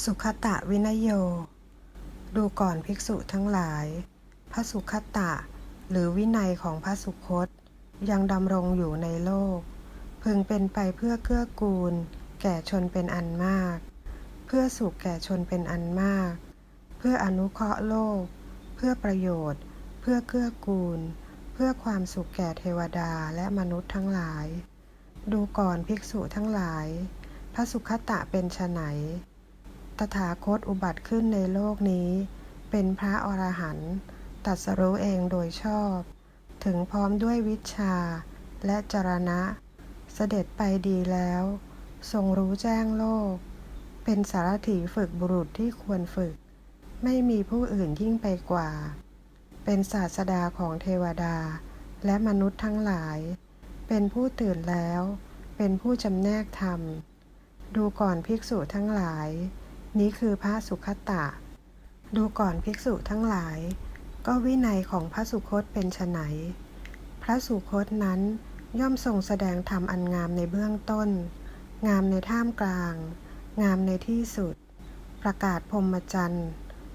สุขตะวินโย ดูก่อนภิกษุทั้งหลาย พระสุขตะ หรือวินัยของพระสุคต ยังดำรงอยู่ในโลก พึงเป็นไปเพื่อเกื้อกูล แก่ชนเป็นอันมาก เพื่อสุขแก่ชนเป็นอันมาก เพื่ออนุเคราะห์โลก เพื่อประโยชน์ เพื่อเกื้อกูล เพื่อความสุขแก่เทวดาและมนุษย์ทั้งหลาย ดูก่อนภิกษุทั้งหลาย พระสุขตะเป็นไฉน ถาคตอุบัติขึ้นในโลกนี้ เป็นพระอรหันต์ตรัสรู้เองโดยชอบ ถึงพร้อมด้วยวิชาและจรณะ เสด็จไปดีแล้ว ทรงรู้แจ้งโลก เป็นสารถีฝึกบุรุษที่ควรฝึก ไม่มีผู้อื่นยิ่งไปกว่า เป็นศาสดาของเทวดา และมนุษย์ทั้งหลาย เป็นผู้ตื่นแล้ว เป็นผู้จำแนกธรรม ดูก่อนภิกษุทั้งหลาย นี้คือพระสุขตะ ดูก่อนภิกษุทั้งหลาย ก็วินัยของพระสุคตเป็นไฉนพระสุคตนั้นย่อมทรงแสดงธรรมอันงามในเบื้องต้น งามในท่ามกลาง งามในที่สุด ประกาศพรมจรรย์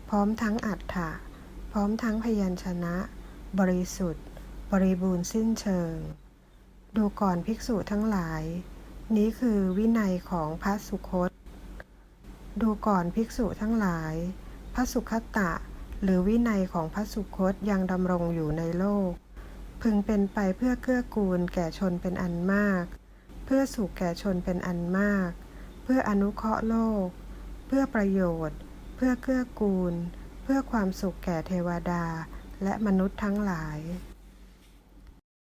พร้อมทั้งอัฏฐะพร้อมทั้งพยัญชนะ บริสุทธิ์ บริบูรณ์สิ้นเชิง ดูก่อนภิกษุทั้งหลาย นี้คือวินัยของพระสุคต ดูก่อนภิกษุทั้งหลาย พระสุขตะ หรือวินัยของพระสุคตยังดำรงอยู่ในโลก พึงเป็นไปเพื่อเกื้อกูลแก่ชนเป็นอันมาก เพื่อสุขแก่ชนเป็นอันมาก เพื่ออนุเคราะห์โลก เพื่อประโยชน์ เพื่อเกื้อกูล เพื่อความสุขแก่เทวดา และมนุษย์ทั้งหลาย